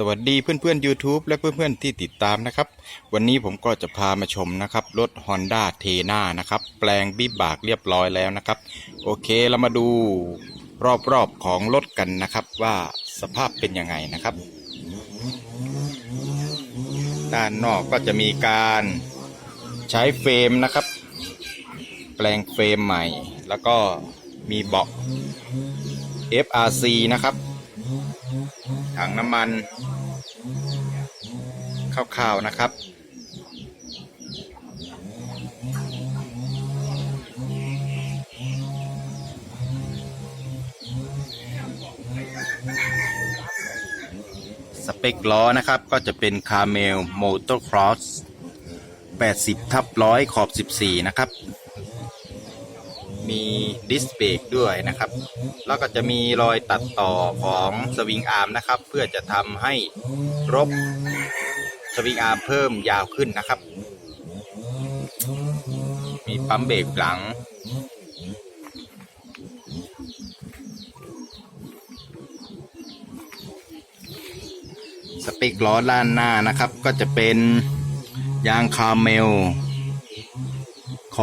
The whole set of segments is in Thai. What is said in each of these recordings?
สวัสดีเพื่อนๆ YouTube และเพื่อนๆ ที่ติดตามนะครับ วันนี้ผมก็จะพามาชมนะครับ รถ Honda t e n a นะครับ แปลงบิบบากเรียบร้อยแล้วนะครับ โอเคเรามาดูรอบๆของรถกันนะครับ ว่าสภาพเป็นยังไงนะครับ ด้านนอกก็จะมีการใช้เฟรมนะครับ แปลงเฟรมใหม่ แล้วก็มีเบาะ FRC นะครับ ถังน้ำมันคร่าวๆนะครับสเปคล้อนะครับก็จะเป็นคาเมลโมโตครอส80ทับร้อยขอบ 14 นะครับ มีดิสเบรกด้วยนะครับ แล้วก็จะมีรอยตัดต่อของสวิงอาร์มนะครับ เพื่อจะทำให้รบสวิงอาร์มเพิ่มยาวขึ้นนะครับ มีปั๊มเบรกหลังสเปคล้อด้านหน้านะครับ ก็จะเป็นยางคาร์เมล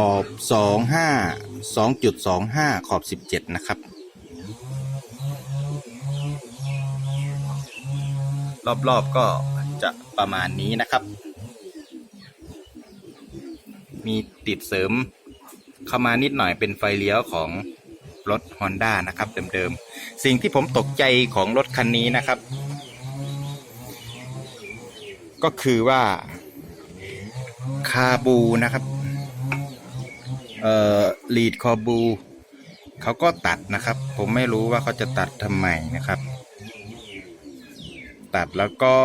ขอบ 25 2.25 ขอบ 17 นะครับ รอบๆก็จะประมาณนี้นะครับ มีติดเสริมเข้ามานิดหน่อยเป็นไฟเลี้ยวของรถ Honda นะครับเดิมๆ สิ่งที่ผมตกใจของรถคันนี้นะครับ ก็คือว่าคาบูนะครับ เอ่อลีดคอบูเขาก็ตัดนะครับ ผมไม่รู้ว่าเขาจะตัดทำไมนะครับ ตัดแล้วก็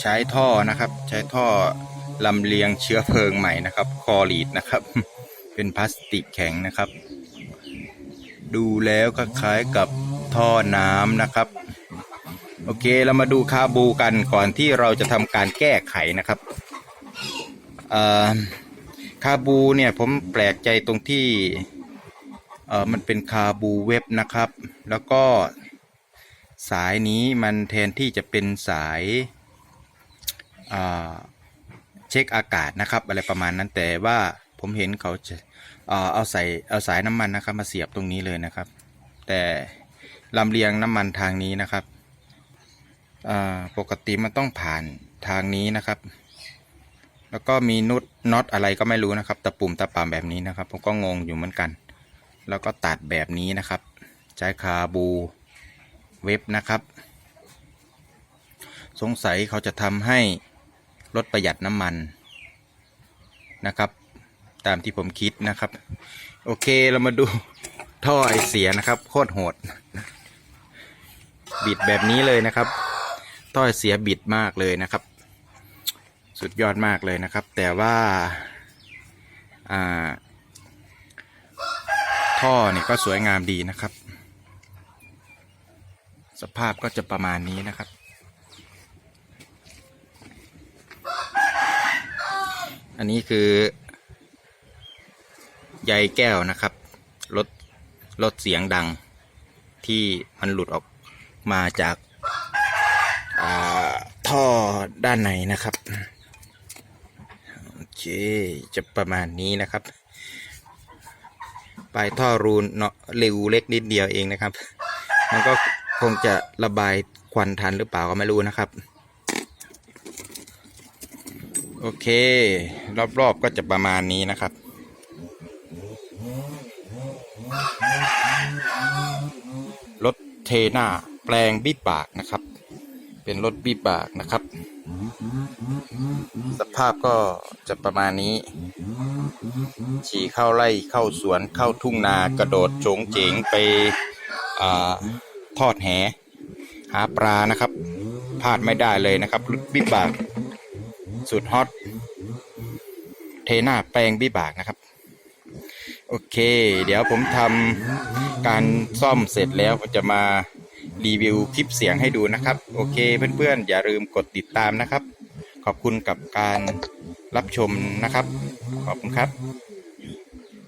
ใช้ท่อนะครับ ใช้ท่อลำเลียงเชื้อเพลิงใหม่นะครับ คอลีดนะครับ เป็นพลาสติกแข็งนะครับ ดูแล้วคล้ายกับท่อน้ำนะครับ โอเคเรามาดูคาบูกันก่อนที่เราจะทำการแก้ไขนะครับ คาบูเนี่ยผมแปลกใจตรงที่เออมันเป็นคาบูเว็บนะครับ แล้วก็สายนี้มันแทนที่จะเป็นสายอ่าเช็คอากาศนะครับอะไรประมาณนั้นแต่ว่าผมเห็นเขาจะเออเอาใส่เอาสายน้ำมันนะครับ มาเสียบตรงนี้เลยนะครับ แต่ลำเลียงน้ำมันทางนี้นะครับปกติมันต้องผ่านทางนี้นะครับ แล้วก็มีนุดน็อตอะไรก็ไม่รู้นะครับ ตะปุ่มตะป่ำแบบนี้นะครับ ผมก็งงอยู่เหมือนกัน แล้วก็ตัดแบบนี้นะครับ ใช้คาบูเว็บนะครับ สงสัยเขาจะทำให้ลดประหยัดน้ำมันนะครับ ตามที่ผมคิดนะครับ โอเคเรามาดูท่อไอเสียนะครับโคตรโหด บิดแบบนี้เลยนะครับ ท่อไอเสียบิดมากเลยนะครับ สุดยอดมากเลยนะครับ แต่ว่าท่อนี่ก็สวยงามดีนะครับ สภาพก็จะประมาณนี้นะครับ อันนี้คือใยแก้วนะครับลดลดเสียงดังที่มันหลุดออกมาจากท่อด้านในนะครับ เคจะประมาณนี้นะครับ ปลายท่อรูนเนาะเร็วเล็กนิดเดียวเองนะครับ มันก็คงจะระบายควันทันหรือเปล่าก็ไม่รู้นะครับ โอเค รอบๆก็จะประมาณนี้นะครับรถเทน่าแปลงบิบบากนะครับ เป็นรถบิบบากนะครับ สภาพก็จะประมาณนี้ขี่เข้าไร่เข้าสวนเข้าทุ่งนากระโดดโฉงเจ๋งไปอาทอดแห หาปลานะครับพลาดไม่ได้เลยนะครับรถบิบบาก สุดฮอตเทน่าแปลงบิบบากนะครับ โอเค เดี๋ยวผมทำการซ่อมเสร็จแล้วผมจะมา รีวิวคลิปเสียงให้ดูนะครับ โอเคเพื่อนๆ อย่าลืมกดติดตามนะครับ ขอบคุณกับการรับชมนะครับ ขอบคุณครับ